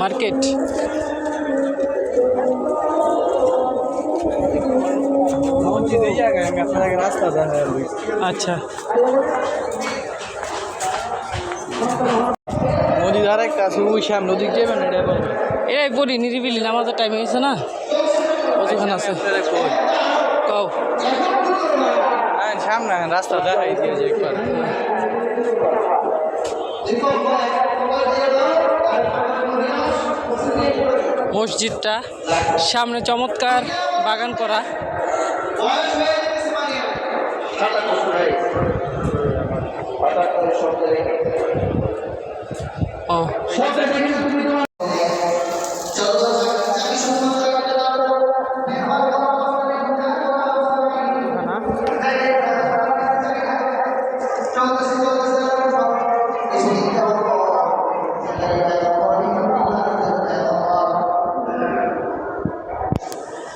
Market. আচ্ছা। নদী ধারে একটা আছে ওই সামনে ওদিক যাবেন এটা বলি। নিরিবিলি নামাজের টাইম হয়েছে না? কতক্ষণ আছে। কও। হ্যাঁ সামনে রাস্তা দেখাই দিয়ে যে একবার। মসজিদটা সামনে চমৎকার বাগান করা। ও।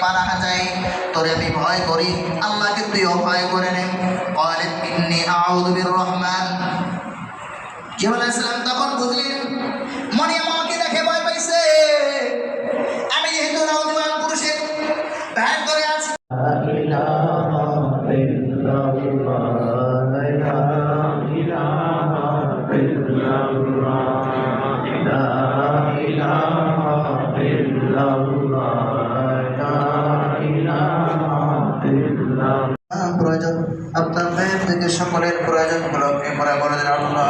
পারা যায় তোরে আমি ভয় করি আল্লাহকে তুই অভয় করে নে কলেন ইন্নি আউদুবির রহমান জিবুল ইসলাম তখন বুঝলেন মনে আমাকে দেখে ভয় পাইছে আমি যেহেতু নওজোয়ান পুরুষের ভ্যান করে আছি Allah প্রয়োজন আপনার মেয়ের থেকে সকলের প্রয়োজন গুলোকে করে বলে দেন আল্লাহ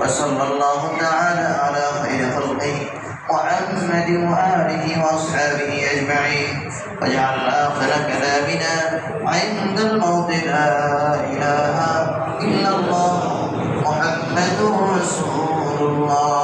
وصلى الله تعالى على خير خلقه محمد وآله وأصحابه أجمعين واجعل آخر كلامنا عند الموت لا إله إلا الله محمد رسول الله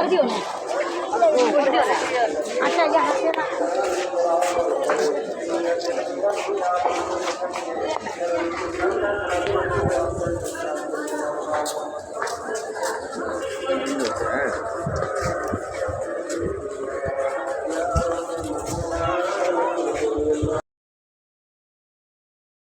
好久了，十六了，啊，大还行吧？